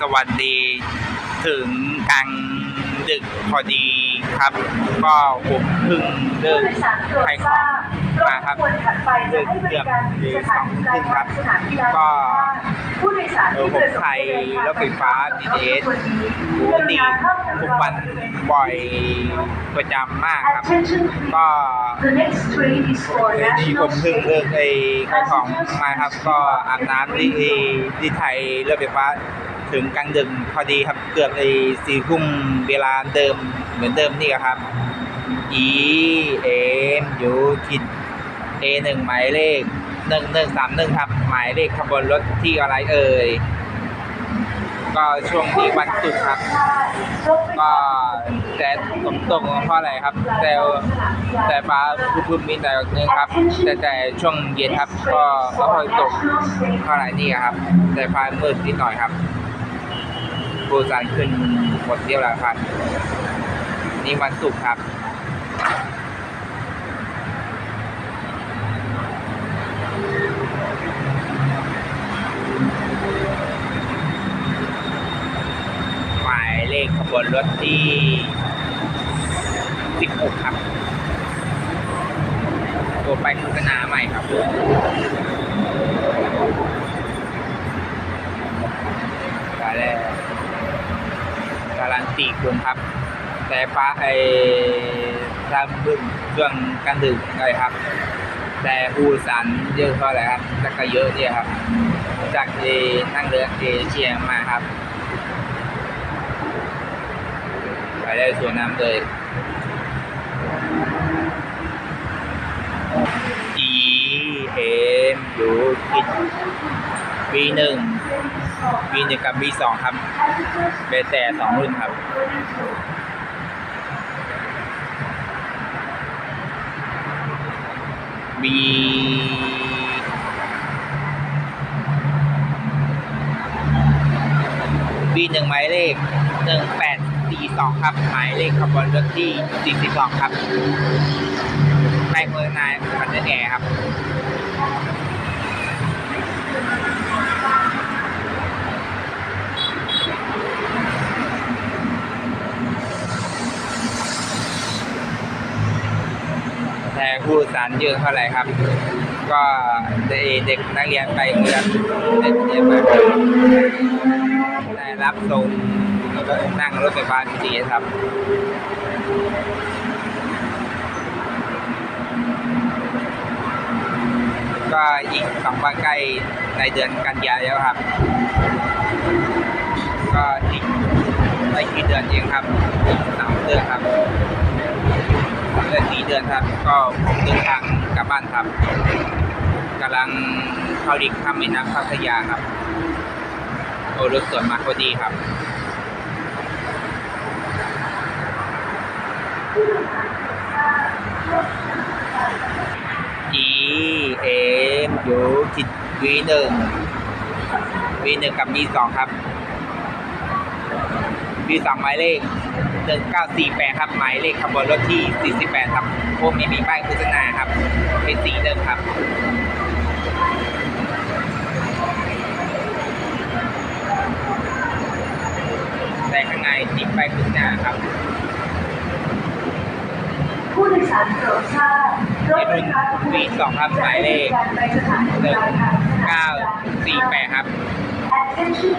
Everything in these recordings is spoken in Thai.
สวัสดีถึงกลางดึกพอดีครับ ก็ผมเพิ่งเลิกขายของมาครับเลิกเกือบหรือสองทุ่มครับ ก็ผู้โดยสารเออที่ผมประสบใช้รถไฟฟ้า BTS ปกติทุกวันบ่อยประจำมากครับ ก็ The next train is for เดี๋ยวนี้ผมเพิ่งเลิกไอ้ขายของมาครับ ก็อาบน้ำที่ที่ไทยรถไฟฟ้า ถึงกลางดึกพอดีครับ เกือบไอ้สี่ทุ่มเวลาเดิมเหมือนเดิมนี่ครับ E M U คิด A หนึ่งหมายเลขหนึ่งหนึ่งสามหนึ่งครับ หมายเลขขบวนรถที่อะไรเอ่ย ก็ช่วงที่วันศุกร์ครับ ก็แต่ผมตกเพราะอะไรครับ แต่แต่ฟ้าพึบๆมีแต่นึงครับ แต่แต่ช่วงเย็นครับ ก็ไม่ค่อยตกเท่าไหร่นี่ครับ แต่ฟ้ามืดนิดหน่อยครับ ผู้สารขึ้นหมดเรียบร้อยครับนี่วันศุกร์ครับหมายเลขขบวนรถที่16ครับ ตัวไปโฆษณาใหม่ครับกาแล การตีคุณครับ แต่ฟ้าไอ้ทำบึ้งช่วงกลางดึกเลยครับ แต่ผู้โดยสารเยอะเท่าไหร่ครับแต่ก็เยอะเนี่ยครับ จากเอนั่งเรือเอเชียมาครับ ไปได้สวนน้ำเลย E M U คิด B หนึ่ง B หนึ่งกับ B สองครับ เบนแต่สองรุ่นครับ B บีหนึ่งหมายเลขหนึ่งแปดสี่สองครับ หมายเลขขบวนรถที่สี่สิบสองครับในเมืองนายพันเดอร์แอร์ครับ แต่ผู้สารเยอะเท่าไหร่ครับ ก็เด็กนักเรียนไปเรียนเด็กเรียนไปได้รับส่งแล้วก็นั่งรถไฟฟ้าดีครับก็อีกสองวันใกล้ในเดือนกันยายนแล้วครับ ก็อีกไม่กี่เดือนเองครับอีกสามเดือนครับ เดือนสี่เดือนครับ ก็ผมเดินทางกลับบ้านครับกำลังเข้าดิกทำแม่น้ำพัทยาครับโอ้รถสวนมาพอดีครับ E M U จิต V หนึ่ง V หนึ่งกับ V สองครับ V สองหมายเลข หนึ่งเก้าสี่แปดครับหมายเลขขบวนรถที่สี่สิบแปดครับพวกนี้มีป้ายโฆษณาครับ เป็นสีเดิมครับแต่ข้างในติดป้ายโฆษณาครับ ผู้โดยสารโปรดทราบรถไฟฟ้าทุกมีสองครับหมายเลขไปสถานีหนึ่งปลายทางเก้าสี่แปดครับ Attention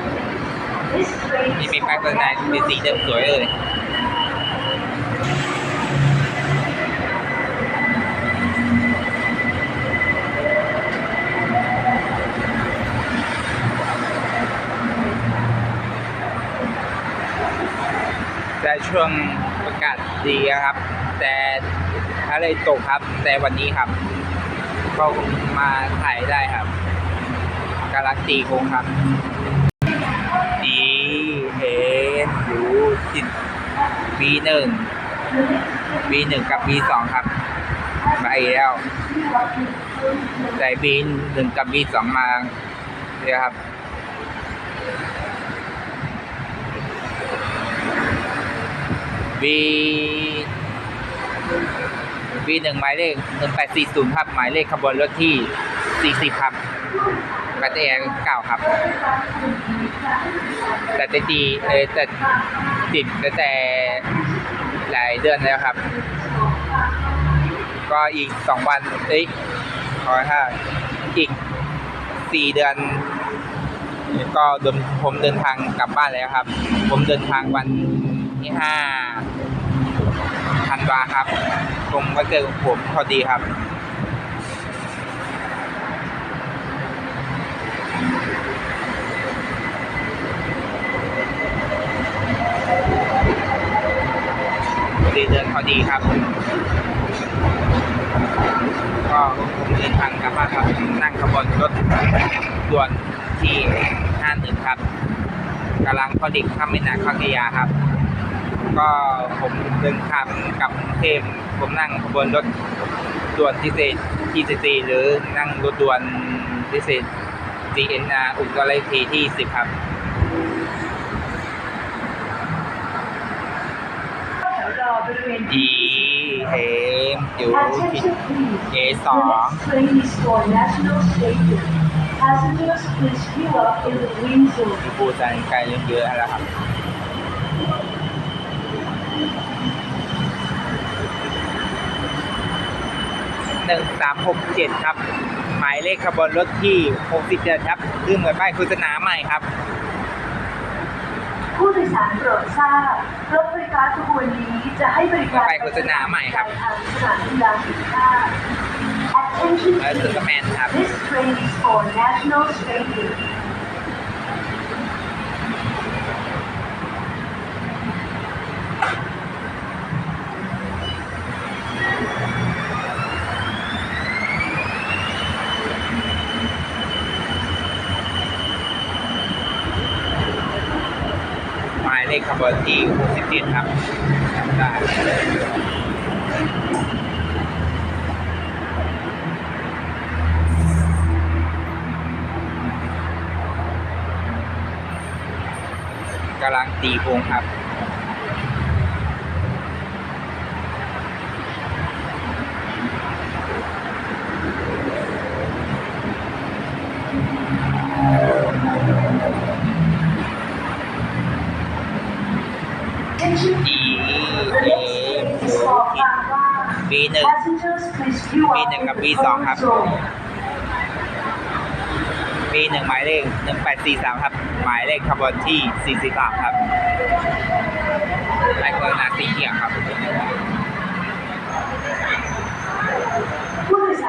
This train นี่ is มีป้ายโฆ for ษณาเป็นสีเดิมสวยเลย แต่ช่วงอากาศดีครับ แต่อะไรตกครับ แต่วันนี้ครับ ก็มาถ่ายได้ครับการันตีคงครับดีเห็นอยู่จิตปีหนึ่ง ปีหนึ่งกับปีสองครับมาอีกแล้วแต่ปีหนึ่งกับปีสองมาเนี่ยครับบีบีหนึ่งหมายเลขหนึ่งแปดสี่ศูนย์ครับ หมายเลขขบวนรถที่สี่สิบครับบัตรแอร์เก้าครับ แต่ตีเออแต่ติดตั้งแต่ายเดือนแล้วครับ ก็อีกสองวันเอ้ยขอถ้าอีกสี่เดือน ก็เดินผมเดินทางกลับบ้านแล้วครับ ผมเดินทางวันที่ห้าธันวาครับ ผมก็เจอผมพอดีครับ สี่เดือนพอดีครับ ก็ผมเดินทางกลับบ้านครับนั่งขบวนรถด่วนที่51ครับกำลังพอดิกข้ามแม่น้ำพัทยาครับ ก็ผมเดินทางกลับกรุงเทพผมนั่งขบวนรถด่วนพิเศษที่14หรือนั่งรถด่วนพิเศษ GNR อุตรทีที่ 10 ครับ แถว รอบริเวณอีเฮมอยู่ที่ Attention please. เอสอง next train is for National Stadium. Passengers please queue up in the green zone. ปูจันไกลเยอะๆแล้วครับ หนึ่งสามหกเจ็ดครับ หมายเลขขบวนรถที่หกสิบเจ็ดครับคือเหมือนป้ายโฆษณาใหม่ครับ ผู้โดยสารโปรดทราบรถไฟฟ้าขบวนนี้จะให้บริการไปโฆษณาใหม่ครับทางสนามกีฬาสีข้า Attention แล้วถึงก็แมนครับ This train is for National Stadium. หมายเล ขขบวนที่67ครับจำได้กำลังตีโพงครับ Attention อี The เอ next train is for Bangla. ปีหนึ่งปีหนึ่งกับปีสองครับปีหนึ่งหมายเลขหนึ่งแปดสี่สามครับ หมายเลขขบวนที่สี่สี่สามครับหมายโฆษณาสีเขียวครับ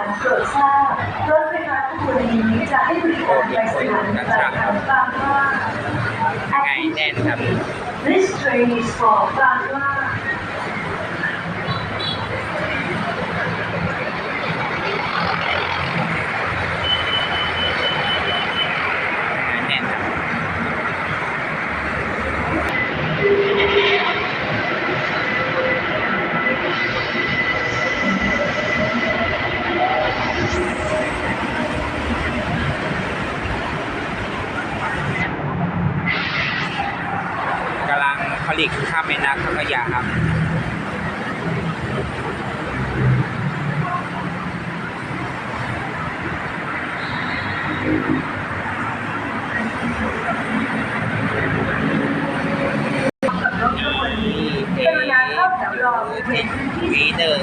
ผู้โดยสารโปรดทราบรถไฟฟ้าขบวนนี้จะให้บริการไปสถานีปลายทางบางหว่า ไงแน่นครับ This train is for บางหว่า ไงแน่นครับ กำลังผ ลิตข้ามแม่น้ำพัทยาครับกับรถขบวนนี้กรุณาเข้าแถวรอบริเวณพื้นที่วีหนึ่ง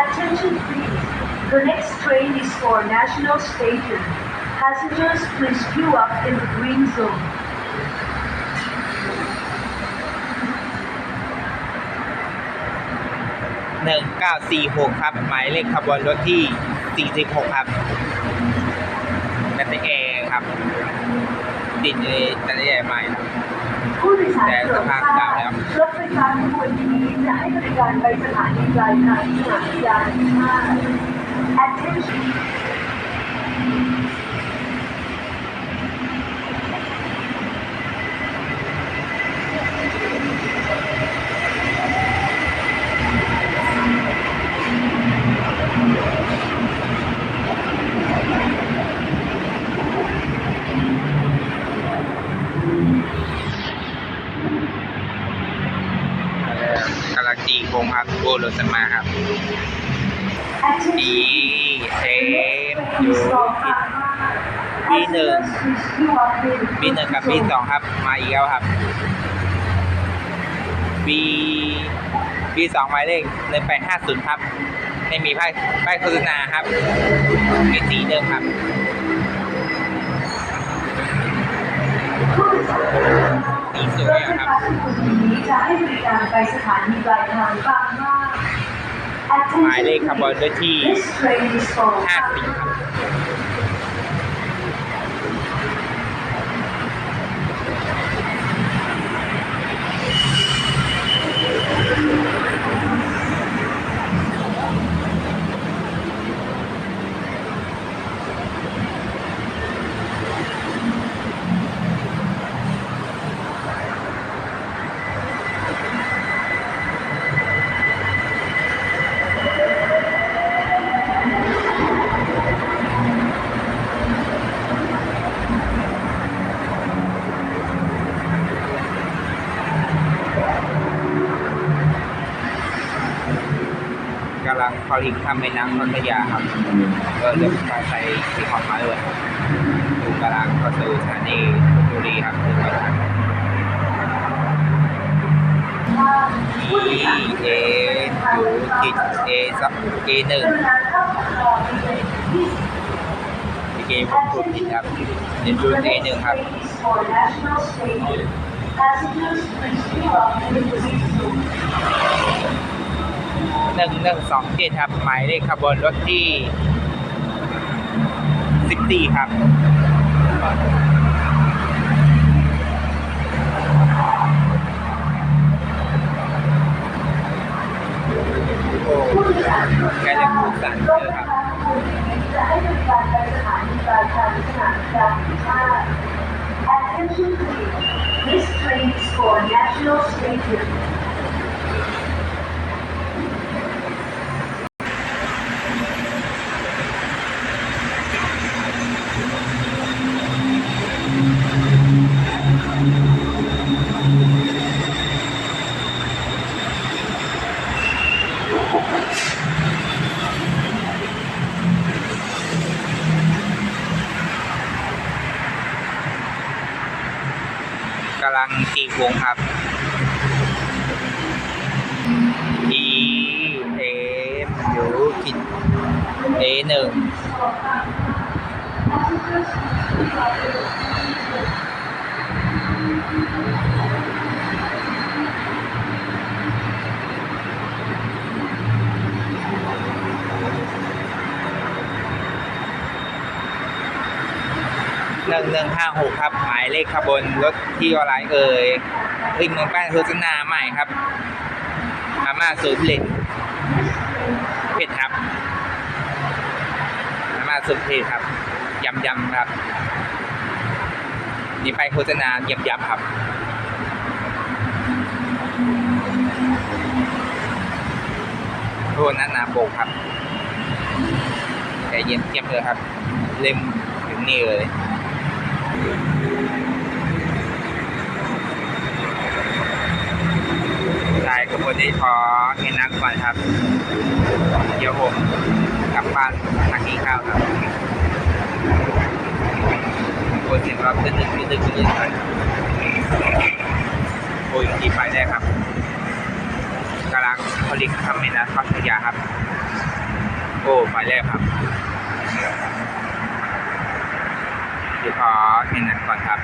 Attention please. The next train is for National Stadium. Passengers please queue up in the green zone. หนึ่งเก้าสี่หกครับ หมายเลขขบวนรถที่สี่สิบหกครับแบตเตอรี่ครับ ติดในแบตเตอรี่ใหม่ครับแต่สภาพเก่าแล้วรถไฟฟ้าขบวนนี้จะให้บริการไปสถานีปลายทางสนามกีฬาที่ห้า Attention กำลังตีโค้งครั บโรสมาครับ Attention อีเท The next มอยู่ is for ที่ Bangla. บีหนึ่งบีหนึ่งกับบีสองครับ มาอีกแล้วครับบีบีสองหมายเลขหนึ่งแปดห้าศูนย์ครับ ไม่มีป้ายป้ายโฆษณาครับ มีสีเดิมครับ สีสวยรถไฟอะครับฟ้าสายสีนี้จะให้บริการไปสถานีปลายทางบางมาหมายเลขขบวนด้วยที่5ปีครับ พอลิงข้ามแม่น้ำพัทยาครับก็เดี๋ยวมาใช้สีขอบมาด้วยดูกำลังเข้าสู่สถานีธนบุรีครับถึงแล้วครับผู้โดยสาร E A อยู่กิจ A สัก A หนึ่งเข้าของรอในเลนที่เกมผมพูดผิดครับเรียนรุ่น A หนึ่งครับ หนึ่งหนึ่งสองเจ็ดครับ หมายเลขขบวนรถที่สิบสี่ครับโอ้ผู้โดยสารใกล้จะพูดสั่นรเลถยไฟครับฟ้าสายสีนี้จะให้บริการไปสถานีปลายทางสนามกีฬาแห่งชาติ Attention please. This train is for National Stadium. กำลังตี วงครับ E A อยู่กิด A หนึ่ง นึ่งหนึ่งห้าหกครับ หมายเลขขบวนรถที่อะไรเอ่ยวิ่งเมืองแป้งโฆษณาใหม่ครับอาม่าสูตรเล็ดเผ็ดครับอาม่าสูตรเผ็ดครับยำยำครับ นี่ไปโฆษณายำยำครับโทษนะนาโบกครับแต่เย็นเทียบเลยครับ เล่มถึงนี่เลย ได้ขบวนนี้ขอเห็นนักก่อนครับ เดี๋ยวผมกลับบ้านทานกินข้าวครับโอ้ยเสียงเราตึ้งตึ้งตึ้งตึ้งตึ้งครับโอ้ยกี่ไปได้ครับกำลังผลิตทำเมนูพัทยาครับ โอ้ไปแรกครับ เดี๋ยวขอเห็นนักก่อนครับ